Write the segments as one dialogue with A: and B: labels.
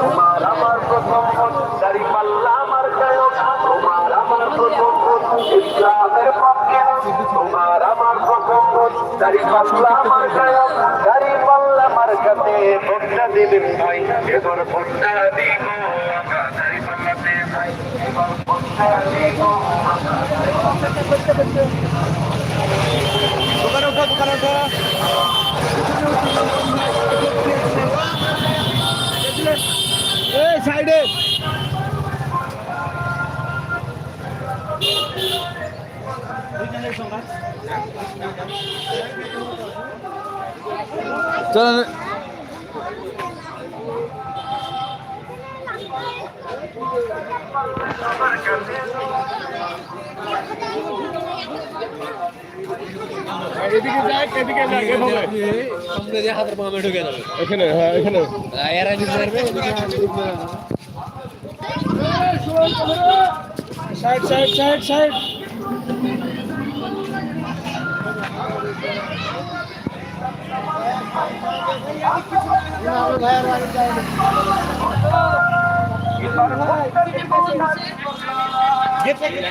A: তোমার আমার প্রথম দাড়ি তোমার আমার তোমার আমার প্রথম দাড়ি পাল্লা আমার গায়ক দাড়ি পাল্লা আমার কাছে ভোটটা দিবেন ভাই এবার ভাই এবার ভোটটা
B: দোকানে উঠো দোকানে উঠো চলেন। এখানে হ্যাঁ এখানে।
C: এরা দিতে
B: সাইড সাইড। সাইড সাইড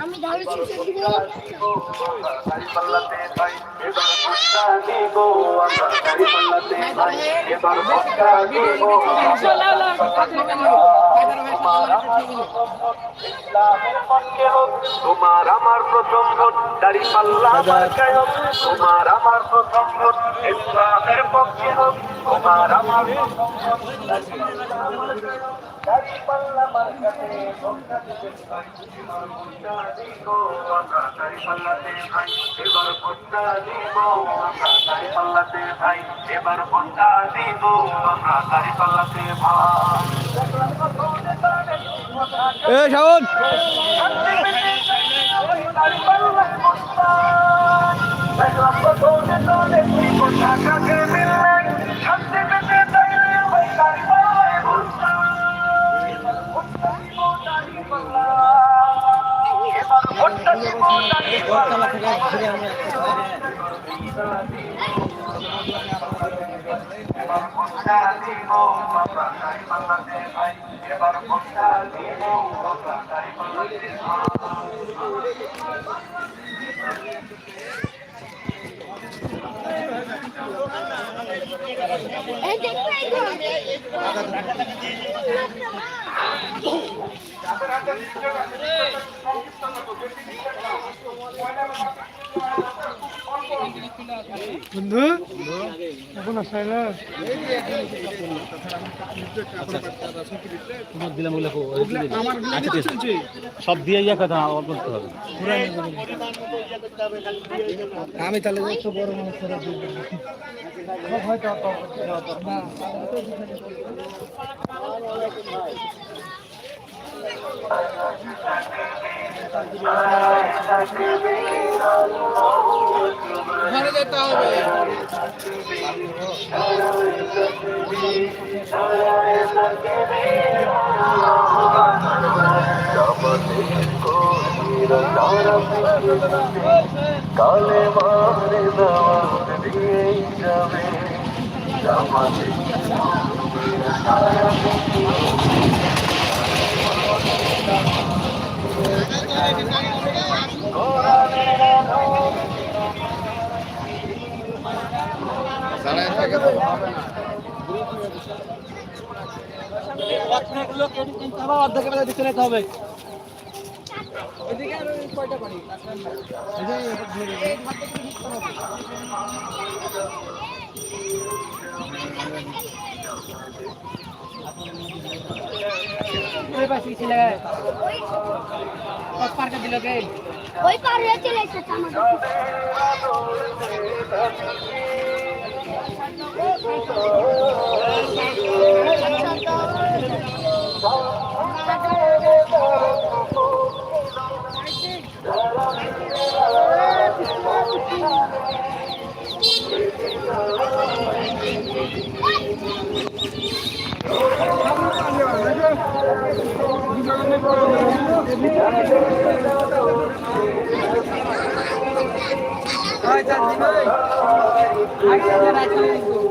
A: পাল্লাতে দিব
D: আমি
A: পাল্লাতে এবার ভোটটা দিব আমরা পাল্লাতে ভাই এবার ভোটটা দিব ইসলামের পক্ষে হোক তোমার আমার প্রথম ভোট দাড়ি পাল্লা আমার গায়ক তোমার আমার প্রথম ভোট ইসলামের পক্ষে হোক তোমার আমার দাড়ি পাল্লা ভোটটা ভোটটা দিব আমরা দাড়ি পাল্লাতে ভাই এবার ভোটটা দিব আমরা দাড়ি পাল্লাতে ভাই এবার ভোটটা দিব আমরা দাড়ি পাল্লাতে ভাই
B: এ শাওন।
A: এবার ভোটটা দিব
D: এই দেখো এই ঘর।
B: বন্ধু? এখন আসাইলা
C: দিলাম ওগুলো
B: আমার
C: সব দিয়ে ইয়া কথা করতে হবে।
B: আমি তাহলে একটু বড় মানুষ করে হয়তো না। ঘরে যেতে হবে।
A: কালে মারে দাওয়াত দিয়েই যাবে
B: অর্ধেকের বেলা দিতে যেতে হবে
C: ওই পার হয়ে চলে এসেছে
A: হয় চার আগে রাখলে